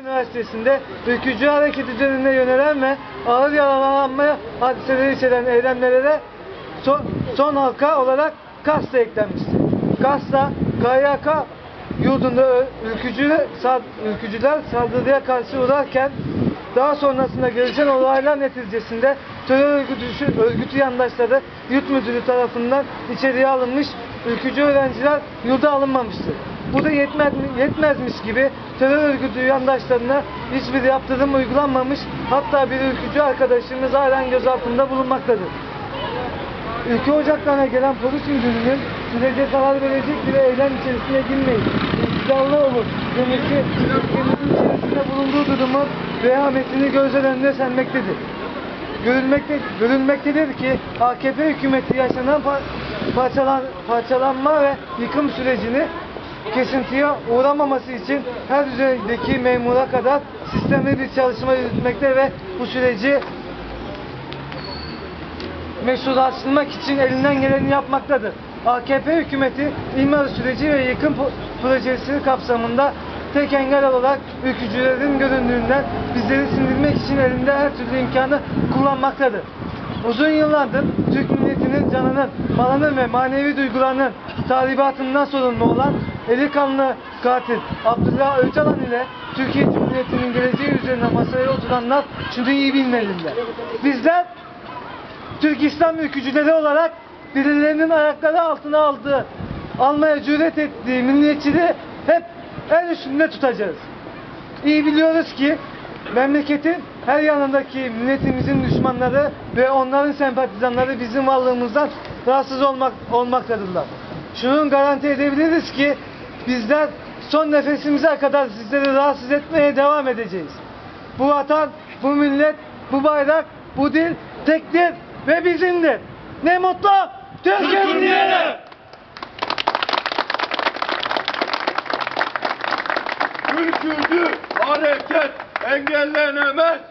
Üniversitesi'nde ülkücü hareket üzerine yönelen ve ağır yaralanma hadiseleri içeren eylemlere son, son halka olarak KASTA eklenmiştir. KASTA, KYK yurdunda ülkücü, ülkücüler saldırıya karşı uğrarken daha sonrasında gelişen olaylar neticesinde terör örgütü, örgütü yandaşları yurt müdürü tarafından içeriye alınmış, ülkücü öğrenciler yurda alınmamıştır. Bu da yetmez, yetmezmiş gibi terör örgütü yandaşlarına hiçbir yaptırım uygulanmamış, hatta bir ülkücü arkadaşımız halen gözaltında bulunmaktadır. Ülke ocaklarına gelen polis müdürünün sürece karar verecek bir eylem içerisine girmeyin. İktidarlı olun demesi ülkemizin içerisinde bulunduğu durumun vehametini gözler önüne sermektedir. Görülmekte, görülmektedir ki AKP hükümeti yaşanan par- parçalan, parçalanma ve yıkım sürecini kesintiye uğramaması için her düzeydeki memura kadar sistemli bir çalışma yürütmekte ve bu süreci meşrulaştırmak için elinden geleni yapmaktadır. AKP hükümeti imar süreci ve yıkım projesi kapsamında tek engel olarak ülkücülerin göründüğünden bizleri sindirmek için elinde her türlü imkanı kullanmaktadır. Uzun yıllardır Türk milletinin canının, malının ve manevi duygularının tahribatından sorumlu olan eli kanlı katil Abdullah Öcalan ile Türkiye Cumhuriyeti'nin geleceği üzerine masaya oturanlar şunu iyi bilmeliler. Bizler Türk İslam ülkücüleri olarak birilerinin ayakları altına aldığı, almaya cüret ettiği milliyetçiliği hep en üstünde tutacağız. İyi biliyoruz ki memleketin her yanındaki milletimizin düşmanları ve onların sempatizanları bizim varlığımızdan rahatsız olmak, olmaktadırlar. Şunun garanti edebiliriz ki bizler son nefesimize kadar sizleri rahatsız etmeye devam edeceğiz. Bu vatan, bu millet, bu bayrak, bu dil tektir ve bizimdir. Ne mutlu Türk'üm diyene. Ülkücü hareket engellenemez.